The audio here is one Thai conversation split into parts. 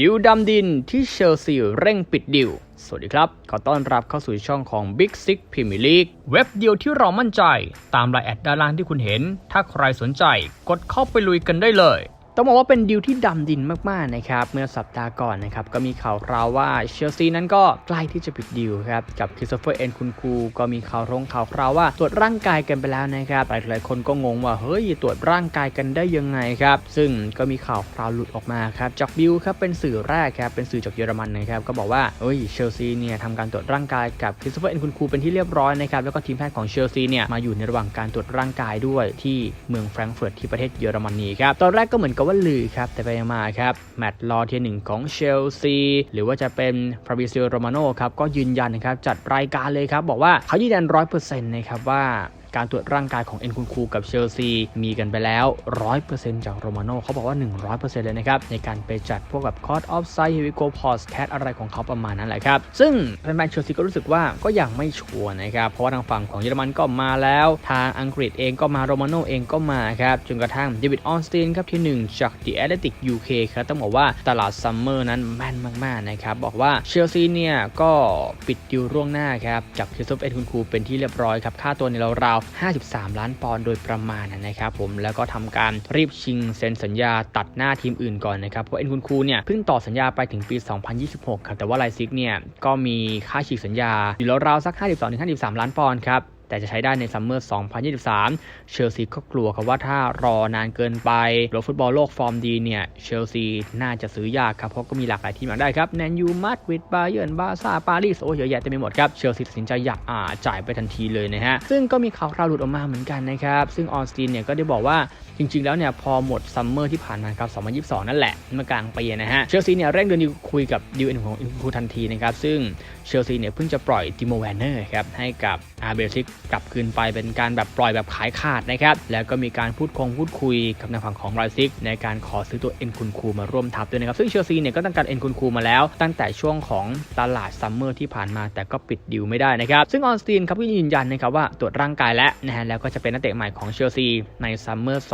ดิวดำดินที่เชลซีเร่งปิดดิว สวัสดีครับ ขอต้อนรับเข้าสู่ช่องของ Big Six Premier League เว็บเดียวที่เรามั่นใจ ตามรายแอดด้านล่างที่คุณเห็น ถ้าใครสนใจ กดเข้าไปลุยกันได้เลย ต้องบอกว่าเป็นดิวที่ดำดินมากๆนะครับเมื่อสัปดาห์ก่อนนะครับก็มีข่าวคราวว่าเชลซีนั้นก็ใกล้ที่จะปิดดิวครับกับคริสโตเฟอร์เอ็นคุณคูก็มีข่าวร้องข่าวคราวว่าตรวจร่างกายกันไปแล้วนะครับหลายๆคนก็งงว่าเฮ้ยตรวจร่างกายกันได้ยังไงครับซึ่งก็มีข่าวคราวหลุดออกมาครับจากบิลครับเป็นสื่อแรกครับเป็นสื่อจากเยอรมันนะครับก็บอกว่าเฮ้ยเชลซีเนี่ยทำการตรวจร่างกายกับคริสโตเฟอร์เอ็นคุณคูเป็นที่เรียบร้อยนะครับแล้วก็ทีมแพทย์ของเชลซีเนี่ยมาอยู่ในระหว่างการตรวจร่างกายด้วยที่เมืองแฟรงก์เฟิร์ตที่ประเทศเยอรมนีครับตอนแรกก็เหมือนกับว่าลือครับ แต่ไปมาครับ แมตต์รอเทียหนึ่งของเชลซี หรือว่าจะเป็นฟราบิซิโอโรมาโนครับ ก็ยืนยันนะครับ จัดรายการเลยครับ บอกว่าเขายืนยันร้อยเปอร์เซ็นต์นะครับว่า การตรวจร่างกายของเอ็นคุนคูกับเชลซี มีกันไปแล้ว 100%จากโรมาโนเขาบอกว่า 100%เลยนะครับ ในการไปจัดพวกแบบคอร์ดออฟไซด์เฮวิโกพอสแคทอะไรของเขาประมาณนั้นแหละครับ ซึ่งแฟนๆเชลซีก็รู้สึกว่าก็ยังไม่ชัวร์นะครับ เพราะว่าทางฝั่งของเยอรมันก็มาแล้ว ทางอังกฤษเองก็มาโรมาโนเองก็มาครับจนกระทั่งเดวิดออนสตีนครับที่ 1 จาก The Athletic UK ครับต้องบอกว่าตลาดซัมเมอร์นั้นแม่นมากๆนะครับบอกว่าเชลซีเนี่ยก็ปิดดิวล่วงหน้าครับจากคริสโตฟเอ็นคุนคูเป็นที่เรียบร้อยครับค่าตัวในราว53 ล้านปอนด์โดยประมาณนะครับผมแล้วก็ทำการรีบชิงเซ็นสัญญาตัดหน้าทีมอื่นก่อนนะครับเพราะเอ็นคุนคูเนี่ยเพิ่งต่อสัญญาไปถึงปี 2026 ครับแต่ว่าไลซิกเนี่ยก็มีค่าฉีกสัญญาอยู่ราวๆสัก 52-53 ล้านปอนด์ครับ แต่จะใช้ได้ในซัมเมอร์ 2023 เชลซีก็กลัวครับว่าถ้ารอนานเกินไปโลฟุตบอลโลกฟอร์มดีเนี่ย เชลซีน่าจะซื้อยากครับ เพราะก็มีหลากหลายทีมอยาได้ครับ แมนยู มาดริด บาเยิร์น บาซ่า ปารีส โอ้เยอะแยะเต็มไปหมดครับ เชลซีตัดสินใจอยากอ่าจ่ายไปทันทีเลยนะฮะ ซึ่งก็มีข่าวคราวหลุดออกมาเหมือนกันนะครับ ซึ่งออนสตีนเนี่ยก็ได้บอกว่าจริง ๆ แล้วเนี่ยพอหมดซัมเมอร์ที่ผ่านมาครับ 2022 นั่นแหละเมื่อกลางปีนะฮะ เชลซีเนี่ยเร่งเดินคุยกับดิวเอ็นของอินคูทันทีนะครับ ซึ่งเชลซีเนี่ยเพิ่งจะปล่อยติโมแวนเนอร์ครับให้กับอาเบซิกกลับคืนไปเป็นการแบบปล่อยแบบขายขาดนะครับ แล้วก็มีการพูดคงพูดคุยกับทางฝั่งของไรซิกในการขอซื้อตัวเอ็นคุนคูมาร่วมทัพด้วยนะครับ ซึ่งเชลซีเนี่ยก็ต้องการเอ็นคุนคูมาแล้ว ตั้งแต่ช่วงของตลาดซัมเมอร์ที่ผ่านมาแต่ก็ปิดดิวไม่ได้นะครับ ซึ่งออนสตีนครับก็ยืนยันนะครับว่าตรวจร่างกายแล้วนะฮะแล้วก็จะเป็นนักเตะใหม่ของเชลซีในซัมเมอร์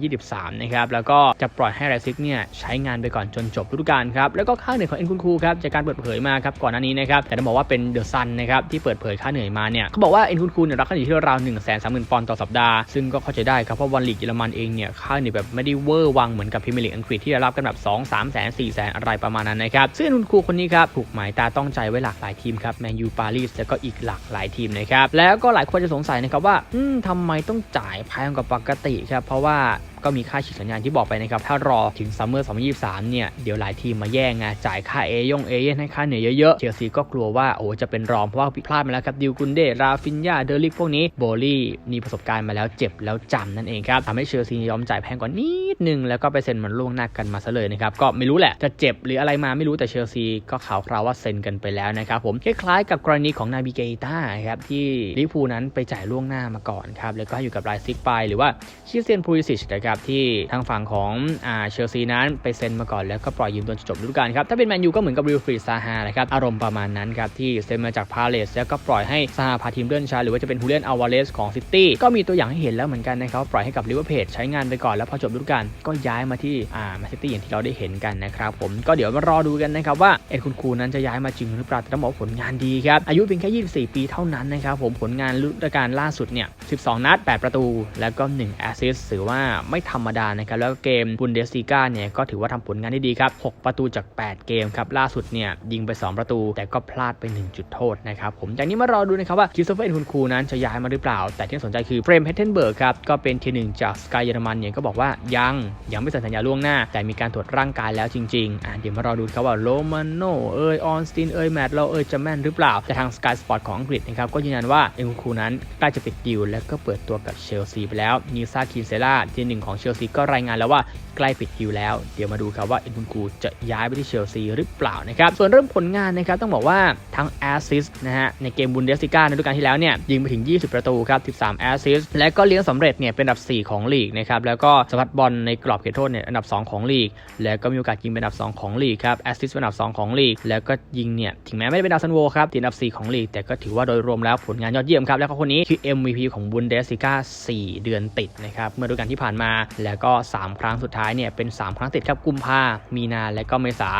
2023 นะครับแล้วก็จะปล่อยให้ไรซิกเนี่ยใช้งานไปก่อนจนจบฤดูกาลครับแล้วก็ค่าเหนื่อยของเอ็นคุนคูครับจากการเปิดเผยมาครับก่อนหน้านี้นะครับแต่ต้องบอกว่าเป็นเดอะซันนะครับที่เปิดเผยค่าเหนื่อยมาเนี่ยเขาบอกว่าาเอ็นคุณคูเนี่ยรับค่าเหนื่อยที่ราว1 3 0 0 0 0ปอนด์ต่อสัปดาห์ ซึ่งก็เข้าใจได้ครับเพราะวันลีกเยอรมันเองเนี่ยค่าเหนื่อยแบบไม่ได้เวอร์วังเหมือนกับพรีเมียร์ลีกอังกฤษที่ได้รับกันแบบ2 3แสน4แสนอะไรประมาณนั้นนะครับซึ่งเอ็นคุณคูคนนี้ครับถูกหมายตาต้องใจไว้หลากหลายทีมครับแมนยูปารีสแล้วก็อีกหลากหลายทีมนะครับแล้วก็หลายคนจะสงสัยนะครับว่าอืมทำไมต้องจ่ายแพงกว่าปกติครับเพราะว่า ก็มีค่าฉีดสัญญาณที่บอกไปนะครับ ถ้ารอถึงซัมเมอร์ 2023 เนี่ย เดี๋ยวหลายทีมมาแย่งไงจ่ายค่าเอยงเอเย่นให้ค่าเหนื่อยเยอะๆ เชลซีก็กลัวว่าโอ้จะเป็นรองเพราะว่าผิพลาดมาแล้วครับดิวกุนเดราฟินยาเดอริกพวกนี้โบลี่มีประสบการณ์มาแล้วเจ็บแล้วจำนั่นเองครับทำให้เชลซียอมจ่ายแพงกว่านิดนึงแล้วก็ไปเซ็นมันล่วงหน้ากันมาซะเลยนะครับก็ไม่รู้แหละจะเจ็บหรืออะไรมาไม่รู้แต่เชลซีก็ข่าวคราวว่าเซ็นกันไปแล้วนะครับผมคล้ายๆกับกรณีของนาบิเกต้าครับที่ลิฟูนั้นไปจ่ายล่วงหน้ามาก่อนครับแล้วก็อยู่กับไลซิกไปหรือว่าชิเซียนพูริสิชนะครับที่ทางฝั่งของอ่าเชลซีนั้นไปเซ็นมาก่อนแล้วก็ปล่อยยืมตัวจบฤดูกาลครับถ้าเป็นแมนยูก็เหมือนกับริวฟรีซาฮานะครับอารมณ์ประมาณนั้นครับที่เซ็นมาจากพาเลสแล้วก็ปล่อยให้ซาฮาพาทีมเลื่อนช้าหรือว่าจะเป็นฮูเลียนอาวาเลสของซิตี้ก็มีตัวอย่างให้เห็นแล้วเหมือนกันนะครับปล่อยให้กับลิเวอร์พูลใช้งานไปก่อนแล้วพอจบฤดูกาลก็ย้ายมาที่อ่าแมนซิตี้อย่างที่เราได้เห็นกันนะครับผมก็เดี๋ยวมารอดูกันนะครับว่าเอ็ดคุณคูนั้นจะย้ายมาจริงหรือเปล่าแต่ต้องบอกผลงานดีครับอายุเพียงแค่ 24 ปีเท่านั้นนะครับผมผลงานฤดูกาลล่าสุดเนี่ย 12 นัด 8 ประตู แล้วก็ 1 แอสซิสต์ถือว่าไม่ธรรมดานะครับแล้วก็เกมบุนเดสซีกาเนี่ยก็ถือว่าทำผลงานได้ดีครับ 6 ประตูจาก 8 เกมครับล่าสุดเนี่ยยิงไป 2 ประตู แต่ก็พลาดไป 1 จุดโทษนะครับผมจากนี้มารอดูนะครับว่าคิสโตเฟอร์เอ็นคุณคูนั้นจะย้ายมาหรือเปล่า แต่ที่น่าสนใจคือเฟรมเฮตเทนเบิร์กครับก็เป็นทีหนึ่งจากสกายเยอรมันเนี่ยก็บอกว่ายังยังไม่เซ็นสัญญาล่วงหน้า แต่มีการตรวจร่างกายแล้วจริงๆอะเดี๋ยวมารอดูครับว่าโรมาโนเอยออนสตินเอยแมตเราเอยจะแม่นหรือเปล่าแต่ทางสกายสปอร์ตของอังกฤษนะครับก็ยืนยันว่าเอ็นคุณคูนั้นใกล้จะปิดดิวและก็เปิดตัวกับเชลซีไปแล้วนิซาคินเซล่าทีหนึ่งของเชลซีก็รายงานแล้วว่าใกล้ปิดดิวแล้ว เดี๋ยวมาดูครับว่าเอ็นคุนกูจะย้ายไปที่เชลซีหรือเปล่านะครับส่วนเรื่องผลงานนะครับต้องบอกว่าทั้งแอสซิสนะฮะในเกมบุนเดสติก้าในฤดูกาลที่แล้วเนี่ยยิงไปถึง 20 ประตูครับ13แอสซิสและก็เลี้ยงสำเร็จเนี่ยเป็นอันดับ 4 ของลีกนะครับแล้วก็สวัดบอลในกรอบเขตโทษเนี่ยอันดับ 2 ของลีก แล้วก็มีโอกาสยิงเป็นอันดับ 2 ของลีกครับแอสซิสเป็นอันดับ 2 ของลีก แล้วก็ยิงเนี่ยถึงแม้ไม่ได้เป็นดาวซันโวครับติดอันดับ 4 ของลีก แต่ก็ถือว่าโดยรวมแล้วผลงานยอดเยี่ยมครับแล้วก็คนนี้คือ MVP ของบุนเดสติก้า4เดือนติดนะครับเมื่อฤดูกาลที่ผ่านมาแล้วก็ 3 ครั้งสุดท้ายเนี่ยเป็น 3 ครั้งติดครับกุมภามีนาและก็เมษา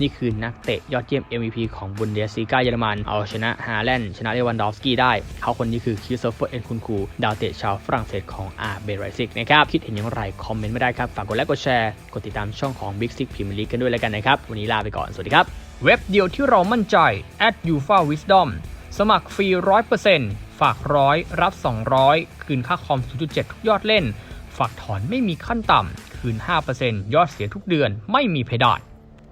นี่คือนักเตะยอดเยี่ยม MVP ของบุนเดสซีกาเยอรมัน เอาชนะฮาแลนด์ชนะเลวันดอฟสกี้ได้ เขาคนนี้คือคิสโซเฟอร์เอ็นคุนคูดาวเตะชาวฝรั่งเศสของอาเบไรซิกนะครับ คิดเห็นอย่างไรคอมเมนต์ไม่ได้ครับ ฝากกดไลค์กดแชร์กดติดตามช่องของ Big Six Premier League กันด้วยแล้วกันนะครับ วันนี้ลาไปก่อน สวัสดีครับ เว็บเดียวที่เรามั่นใจ at u f a Wisdom สมัครฟรี 100%ฝากร้อยรับ 200 คืนค่าคอม 0.7 ทุกยอดเล่น ฝากถอนไม่มีขั้นต่ำ คืน 5%ยอดเสียทุกเดือนไม่มีเพดาน